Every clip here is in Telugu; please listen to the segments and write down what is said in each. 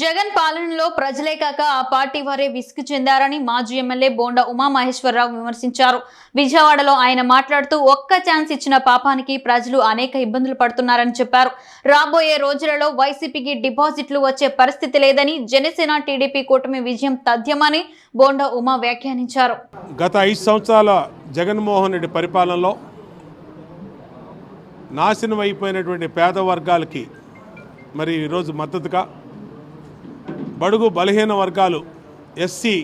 జగన్ పాలనలో ప్రజలే కాక ఆ పార్టీ వారే విసుగు చెందారని మాజీ ఎమ్మెల్యే బోండా ఉమామహేశ్వరరావు విమర్శించారు. విజయవాడలో ఆయన మాట్లాడుతూ ఒక్క ఛాన్స్ ఇచ్చిన పాపానికి ప్రజలు అనేక ఇబ్బందులు పడుతున్నారని చెప్పారు. రాబోయే రోజులలో వైసీపీకి డిపాజిట్లు వచ్చే పరిస్థితి లేదని జనసేన టీడీపీ కూటమి విజయం తథ్యమని బోండా ఉమా వ్యాఖ్యానించారు. గత ఐదు సంవత్సరాల జగన్మోహన్ రెడ్డి పరిపాలనలో నాశనం అయిపోయినటువంటి పేద వర్గాలకి మరి ఈరోజు మద్దతుగా బడుగు బలహీన వర్గాలు ఎస్సీ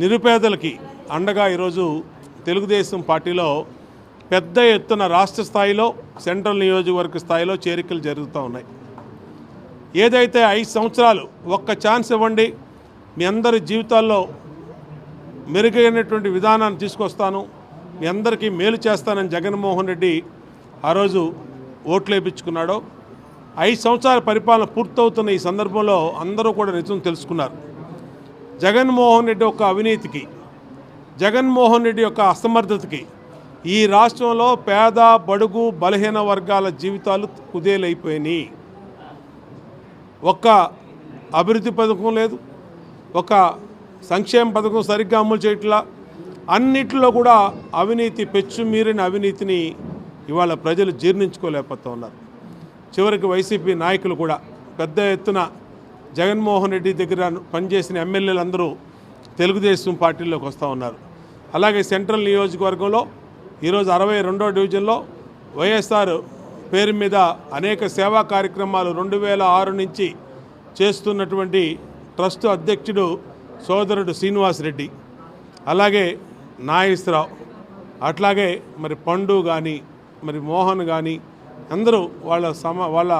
నిరుపేదలకి అండగా ఈరోజు తెలుగుదేశం పార్టీలో పెద్ద ఎత్తున రాష్ట్ర స్థాయిలో సెంట్రల్ నియోజకవర్గ స్థాయిలో చేరికలు జరుగుతూ ఉన్నాయి. ఏదైతే ఐదు సంవత్సరాలు ఒక్క ఛాన్స్ ఇవ్వండి మీ అందరి జీవితాల్లో మెరుగైనటువంటి విధానాన్ని తీసుకొస్తాను మీ అందరికీ మేలు చేస్తానని జగన్మోహన్ రెడ్డి ఆ రోజు ఓట్లు వేయించుకున్నాడో ఐదు సంవత్సరాల పరిపాలన పూర్తవుతున్న ఈ సందర్భంలో అందరూ కూడా నిజం తెలుసుకున్నారు. జగన్మోహన్ రెడ్డి యొక్క అవినీతికి జగన్మోహన్ రెడ్డి యొక్క అసమర్థతకి ఈ రాష్ట్రంలో పేద బడుగు బలహీన వర్గాల జీవితాలు కుదేలైపోయినాయి. ఒక్క అభివృద్ధి పథకం లేదు ఒక సంక్షేమ పథకం సరిగ్గా అమలు చేయట్లా అన్నిటిలో కూడా అవినీతి పెచ్చుమీరిన అవినీతిని ఇవాళ ప్రజలు జీర్ణించుకోలేకపోతూ ఉన్నారు చివరికి వైసీపీ నాయకులు కూడా పెద్ద ఎత్తున జగన్మోహన్ రెడ్డి దగ్గర పనిచేసిన ఎమ్మెల్యేలందరూ తెలుగుదేశం పార్టీలోకి వస్తూ ఉన్నారు. అలాగే సెంట్రల్ నియోజకవర్గంలో ఈరోజు అరవై రెండో డివిజన్లో వైఎస్ఆర్ పేరు మీద అనేక సేవా కార్యక్రమాలు రెండు వేల ఆరు నుంచి చేస్తున్నటువంటి ట్రస్ట్ అధ్యక్షుడు సోదరుడు శ్రీనివాస్ రెడ్డి. అలాగే నాగేశ్వరరావు అట్లాగే మరి పండు కానీ మరి మోహన్ కానీ అందరూ వాళ్ళ సమ వాళ్ళ